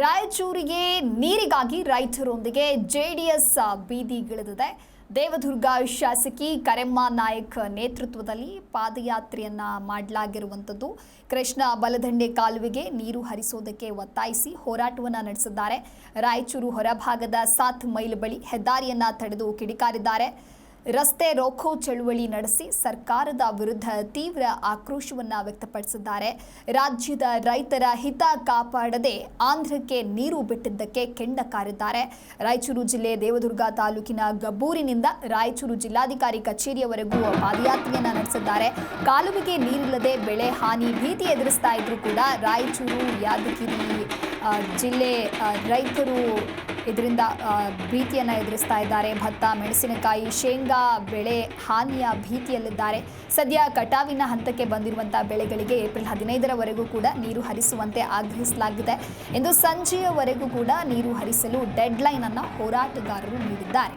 ರಾಯಚೂರಿಗೆ ನೀರಿಗಾಗಿ ರೈತರೊಂದಿಗೆ ಜೆಡಿಎಸ್ ಬೀದಿಗಿಳಿದಿದೆ ದೇವದುರ್ಗ ಶಾಸಕಿ ಕರೆಮ್ಮ ನಾಯಕ್ ನೇತೃತ್ವದಲ್ಲಿ ಪಾದಯಾತ್ರೆಯನ್ನ ಮಾಡಲಾಗಿರುವಂಥದ್ದು. ಕೃಷ್ಣ ಬಲದಂಡೆ ಕಾಲುವೆಗೆ ನೀರು ಹರಿಸೋದಕ್ಕೆ ಒತ್ತಾಯಿಸಿ ಹೋರಾಟವನ್ನು ನಡೆಸಿದ್ದಾರೆ. ರಾಯಚೂರು ಹೊರಭಾಗದ ಸಾತ್ ಮೈಲ್ ಬಳಿ ಹೆದ್ದಾರಿಯನ್ನ ತಡೆದು ಕಿಡಿಕಾರಿದ್ದಾರೆ. ರಸ್ತೆ ರೋಖೋ ಚಳುವಳಿ ನಡೆಸಿ ಸರ್ಕಾರದ ವಿರುದ್ಧ ತೀವ್ರ ಆಕ್ರೋಶವನ್ನು ವ್ಯಕ್ತಪಡಿಸಿದ್ದಾರೆ. ರಾಜ್ಯದ ರೈತರ ಹಿತ ಕಾಪಾಡದೆ ಆಂಧ್ರಕ್ಕೆ ನೀರು ಬಿಟ್ಟಿದ್ದಕ್ಕೆ ಕೆಂಡ ಕಾರಿದ್ದಾರೆ. ರಾಯಚೂರು ಜಿಲ್ಲೆ ದೇವದುರ್ಗ ತಾಲೂಕಿನ ಗಬ್ಬೂರಿನಿಂದ ರಾಯಚೂರು ಜಿಲ್ಲಾಧಿಕಾರಿ ಕಚೇರಿಯವರೆಗೂ ಪಾದಯಾತ್ರೆಯನ್ನು ನಡೆಸಿದ್ದಾರೆ. ಕಾಲುವೆಗೆ ನೀರಿಲ್ಲದೆ ಬೆಳೆ ಹಾನಿ ಭೀತಿ ಎದುರಿಸ್ತಾ ಇದ್ರು ಕೂಡ ರಾಯಚೂರು ಯಾದಗಿರಿ ಜಿಲ್ಲೆ ರೈತರು ಇದರಿಂದ ಭೀತಿಯನ್ನು ಎದುರಿಸ್ತಾ ಇದ್ದಾರೆ. ಭತ್ತ, ಮೆಣಸಿನಕಾಯಿ, ಶೇಂಗಾ ಬೆಳೆ ಹಾನಿಯ ಭೀತಿಯಲ್ಲಿದ್ದಾರೆ. ಸದ್ಯ ಕಟಾವಿನ ಹಂತಕ್ಕೆ ಬಂದಿರುವಂಥ ಬೆಳೆಗಳಿಗೆ ಏಪ್ರಿಲ್ ಹದಿನೈದರವರೆಗೂ ಕೂಡ ನೀರು ಹರಿಸುವಂತೆ ಆಗ್ರಹಿಸಲಾಗಿದೆ. ಎಂದು ಸಂಜೆಯವರೆಗೂ ಕೂಡ ನೀರು ಹರಿಸಲು ಡೆಡ್ಲೈನ್ ಅನ್ನು ಹೋರಾಟಗಾರರು ನೀಡಿದ್ದಾರೆ.